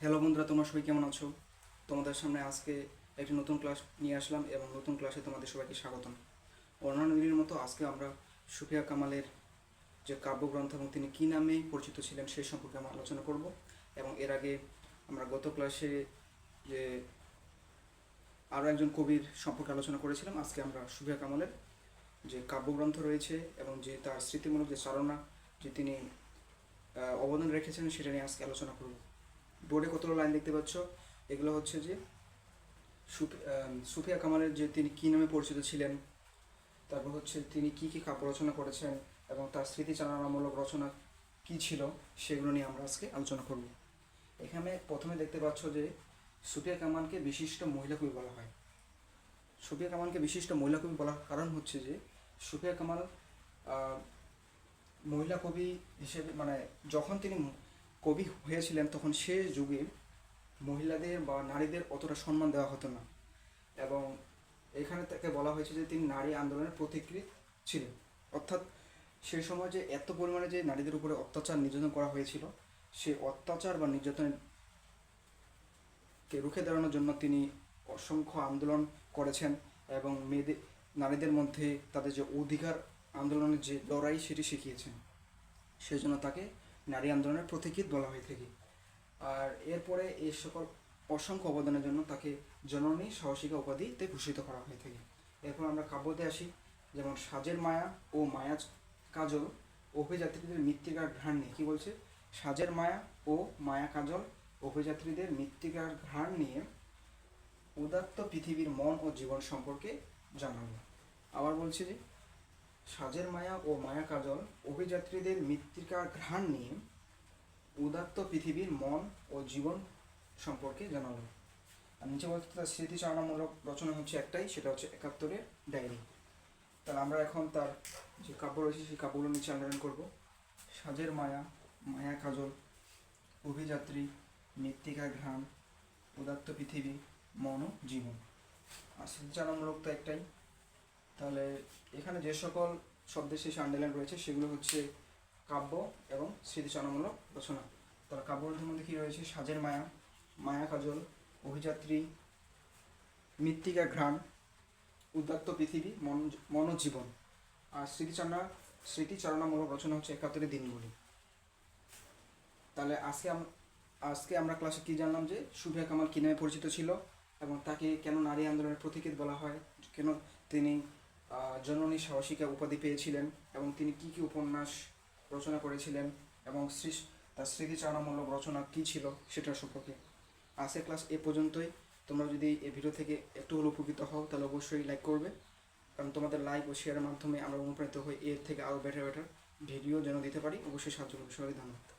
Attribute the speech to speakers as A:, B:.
A: Hello বন্ধুরা, তোমরা সবাই কেমন আছো? তোমাদের সামনে আজকে একটি নতুন ক্লাস নিয়ে আসলাম এবং নতুন ক্লাসে তোমাদের সবাইকে স্বাগতম। অন্যান্য দিনের মতো আজকে আমরা সুফিয়া কামালের যে কাব্যগ্রন্থ এবং তিনি কী নামে পরিচিত ছিলেন সেই সম্পর্কে আমরা আলোচনা করব এবং এর আগে আমরা গত ক্লাসে যে আরও একজন কবির সম্পর্কে আলোচনা করেছিলাম, আজকে আমরা সুফিয়া কামালের যে কাব্যগ্রন্থ রয়েছে এবং যে তার স্মৃতিমূলক যে চারণা যে তিনি অবদান রেখেছেন সেটা নিয়ে আজকে আলোচনা করব। বোর্ডে কতগুলো লাইন দেখতে পাচ্ছ? এগুলো হচ্ছে যে সুফিয়া কামালের যে তিনি কী নামে পরিচিত ছিলেন, তারপর হচ্ছে তিনি কি কি কাব্য রচনা করেছেন এবং তার স্মৃতিচারণামূলক রচনা কি ছিল, সেগুলো নিয়ে আমরা আজকে আলোচনা করব। এখানে প্রথমে দেখতে পাচ্ছ যে সুফিয়া কামালকে বিশিষ্ট মহিলা কবি বলা হয়। সুফিয়া কামালকে বিশিষ্ট মহিলা কবি বলার কারণ হচ্ছে যে সুফিয়া কামাল মহিলা কবি হিসেবে মানে যখন তিনি কবি হয়েছিলেন, তখন সে যুগে মহিলাদের বা নারীদের অতটা সম্মান দেওয়া হতো না। এবং এখানে তাকে বলা হয়েছে যে তিনি নারী আন্দোলনের প্রতিকৃত ছিলেন। অর্থাৎ সেই সময় যে এত পরিমাণে যে নারীদের উপরে অত্যাচার নির্যাতন করা হয়েছিল, সে অত্যাচার বা নির্যাতনের কে রুখে দাঁড়ানোর জন্য তিনি অসংখ্য আন্দোলন করেছেন এবং মেয়েদের, নারীদের মধ্যে তাদের যে অধিকার আন্দোলনের যে লড়াই সেটি শিখিয়েছেন। সেই জন্য তাকে নারী আন্দোলনের প্রতীকীত বলা হয়ে থাকে। আর এরপরে এই সকল অসংখ্য অবদানের জন্য তাকে জননী সাহসিকা উপাধিতে ভূষিত করা হয়ে থাকে। এরপর আমরা কাব্যতে আসি, যেমন সাজের মায়া ও মায়া কাজল, অভিযাত্রীদের মৃত্তিকার ঘ্রাণ নিয়ে। কী বলছে? সাজের মায়া ও মায়া কাজল, অভিযাত্রীদের মৃত্তিকার ঘ্রাণ নিয়ে উদাত্ত পৃথিবীর মন ও জীবন সম্পর্কে জানানো আবার বলছে যে সাজের মায়া ও মায়া কাজল অভিযাত্রীদের মৃত্তিকার ঘ্রাণ নিয়ে উদাত্ত পৃথিবীর মন ও জীবন সম্পর্কে জানালো। আর নিচে বলতে তার স্মৃতিচারণামূলক রচনা হচ্ছে একটাই, সেটা হচ্ছে একাত্তরের ডায়েরি। তাহলে আমরা এখন তার যে কাব্য রয়েছে, সেই কাব্যগুলো নিচে আন্দোলন করব। সাজের মায়া মায়া কাজল, অভিযাত্রী মৃত্তিকা ঘ্রাণ, উদাত্ত পৃথিবী, মন ও জীবন। আর স্মৃতিচারণামূলক তো একটাই তাহলে এখানে যে সকল শব্দের শেষে আন্ডারলাইন রয়েছে, সেগুলো হচ্ছে কাব্য এবং স্মৃতিচারণামূলক রচনা। তার কাব্যগ্রন্থের মধ্যে কী রয়েছে? সাজের মায়া মায়া কাজল, অভিযাত্রী, মৃত্তিকা ঘ্রাণ, উদাত্ত পৃথিবী, মন, মনোজীবন। আর স্মৃতিচারণা, স্মৃতিচারণামূলক রচনা হচ্ছে একাত্তরের দিনগুলি। তাহলে আজকে আজকে আমরা ক্লাসে কী জানলাম যে সুফিয়া কামাল কী নামে পরিচিত ছিল এবং তাকে কেন নারী আন্দোলনের প্রতীকীত বলা হয়? কেন তিনি জননী সাহসিকা উপাধি পেয়েছিলেন এবং তিনি কি কি উপন্যাস রচনা করেছিলেন এবং তার স্মৃতিচারণামূলক রচনা কী ছিল সেটা সম্পর্কে আজকের ক্লাস এ পর্যন্তই। তোমরা যদি এই ভিডিও থেকে একটু হলেও উপকৃত হও, তাহলে অবশ্যই লাইক করবে। কারণ তোমাদের লাইক ও শেয়ারের মাধ্যমে আমরা অনুপ্রাণিত হই, এর থেকে আরও বেটার বেটার ভিডিও যেন দিতে পারি। অবশ্যই সাহায্য করবে। সবাই ধন্যবাদ।